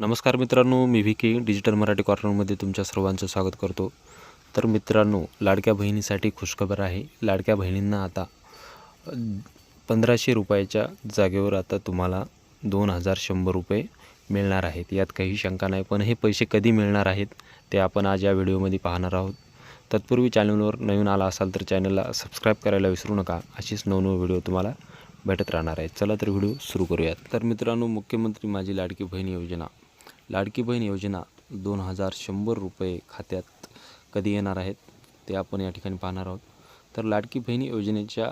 नमस्कार मित्रांनो मी व्ही के डिजिटल मराठी कॉर्नरमध्ये तुमच्या सर्वांचं स्वागत करतो. तर मित्रांनो लाडक्या बहिणीसाठी खुशखबर आहे. लाडक्या बहिणींना आता पंधराशे रुपयाच्या जागेवर आता तुम्हाला दोन हजार शंभर रुपये मिळणार आहेत. यात काही शंका नाही पण हे पैसे कधी मिळणार आहेत ते आपण आज या व्हिडिओमध्ये पाहणार आहोत. तत्पूर्वी चॅनलवर नवीन आला असाल तर चॅनलला सबस्क्राईब करायला विसरू नका. अशीच नवनव व्हिडिओ तुम्हाला भेटत राहणार आहेत. चला तर व्हिडिओ सुरू करूयात. तर मित्रांनो मुख्यमंत्री माझी लाडकी बहीण योजना लाडकी बहीण योजना दोन हजार शंभर रुपये खात्यात कधी येणार आहेत ते आपण या ठिकाणी पाहणार आहोत. तर लाडकी बहीण योजनेच्या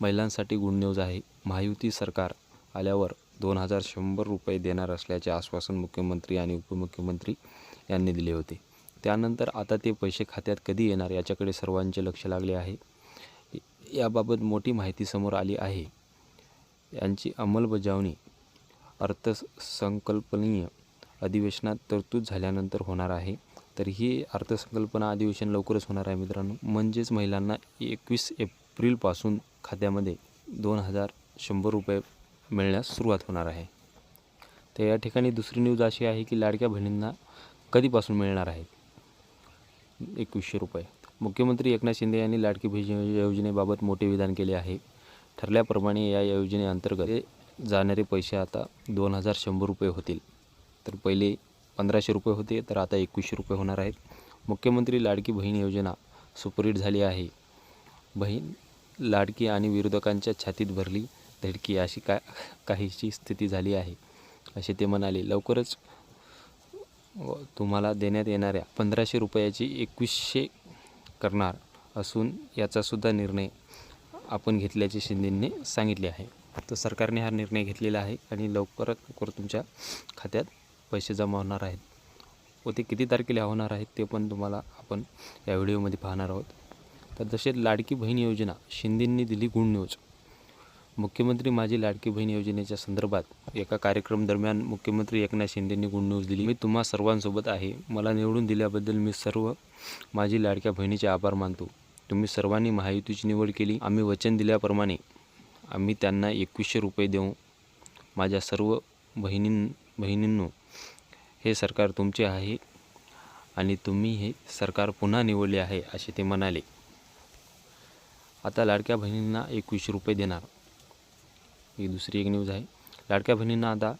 महिलांसाठी गुड न्यूज आहे. महायुती सरकार आल्यावर दोन हजार शंभर रुपये देणार असल्याचे आश्वासन मुख्यमंत्री आणि उपमुख्यमंत्री यांनी दिले होते. त्यानंतर आता ते पैसे खात्यात कधी येणार याच्याकडे सर्वांचे लक्ष लागले आहे. याबाबत मोठी माहिती समोर आली आहे. यांची अंमलबजावणी अर्थसंकल्पनीय अधिवेशनात तरतूद झाल्यानंतर होणार आहे. तर ही अर्थसंकल्पना अधिवेशन लवकरच होणार आहे मित्रांनो. म्हणजेच महिलांना एकवीस एप्रिलपासून खात्यामध्ये दोन हजार शंभर रुपये मिळण्यास सुरुवात होणार आहे. तर या ठिकाणी दुसरी न्यूज अशी आहे की लाडक्या बहिणींना कधीपासून मिळणार आहेत? एकवीसशे रुपये. मुख्यमंत्री एकनाथ शिंदे यांनी लाडकी बहीण योजनेबाबत मोठे विधान केले आहे. ठरल्याप्रमाणे या योजनेअंतर्गत जाणारे पैसे आता दोन हजार शंभर रुपये होतील. तर पहिले पंधराशे रुपये होते तर आता एकवीसशे रुपये होणार आहेत. मुख्यमंत्री लाडकी बहीण योजना सुपरहिट झाली आहे. बहीण लाडकी आणि विरोधकांच्या छातीत भरली धडकी अशी का काहीशी स्थिती झाली आहे. असे ते म्हणाले. लवकरच तुम्हाला देण्यात येणाऱ्या पंधराशे रुपयाची एकवीसशे करणार असून याचासुद्धा निर्णय आपण घेतल्याचे शिंदेंनी सांगितले आहे. तर सरकारने हा निर्णय घेतलेला आहे आणि लवकरात लवकर तुमच्या खात्यात पैसे जमा होणार आहेत व ते किती तारखेला होणार आहेत ते पण तुम्हाला आपण या व्हिडिओमध्ये पाहणार आहोत. तर तसेच लाडकी बहीण योजना शिंदेंनी दिली गुड न्यूज. मुख्यमंत्री माझी लाडकी बहीण योजनेच्या संदर्भात एका कार्यक्रम दरम्यान मुख्यमंत्री एकनाथ शिंदेंनी गुड न्यूज दिली. मी तुम्हा सर्वांसोबत आहे. मला निवडून दिल्याबद्दल मी सर्व माझी लाडक्या बहिणीचे आभार मानतो. तुम्ही सर्वांनी महायुतीची निवड केली. आम्ही वचन दिल्याप्रमाणे आम्ही त्यांना एकवीसशे रुपये देऊ. माझ्या सर्व बहिणीं बहिणींनो हे सरकार तुमचे आहे आणि तुम्ही हे सरकार पुन्हा निवडले आहे असे ते म्हणाले. आता लाडक्या बहिणींना एकवीसशे रुपये देणार. ही दुसरी एक न्यूज आहे. लाडक्या बहिणींना आता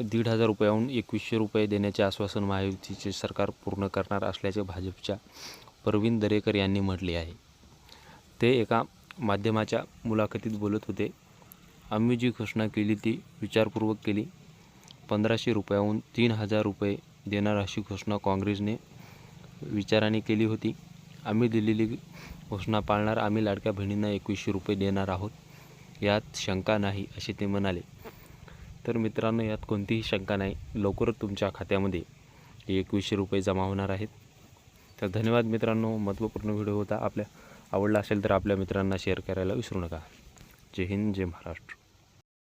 दीड हजार रुपयाहून एकवीसशे रुपये देण्याचे आश्वासन महायुतीचे सरकार पूर्ण करणार असल्याचे भाजपच्या परवीन दरेकर यांनी म्हटले आहे. ते एका माध्यमाच्या मुलाखतीत बोलत होते. आम्ही जी घोषणा केली ती विचारपूर्वक केली. पंधराशे रुपयाहून तीन हजार रुपये देणार अशी घोषणा काँग्रेसने विचाराने केली होती. आम्ही दिलेली घोषणा पाळणार आम्ही लाडक्या बहिणींना एकवीसशे रुपये देणार आहोत. यात शंका नाही असे ते म्हणाले. तर मित्रांनो यात कोणतीही शंका नाही. लवकरच तुमच्या खात्यामध्ये एकवीसशे रुपये जमा होणार आहेत. तर धन्यवाद मित्रांनो. महत्त्वपूर्ण व्हिडिओ होता आपल्या. आवडला असेल तर आपल्या मित्रांना शेअर करायला विसरू नका. जय हिंद जय महाराष्ट्र.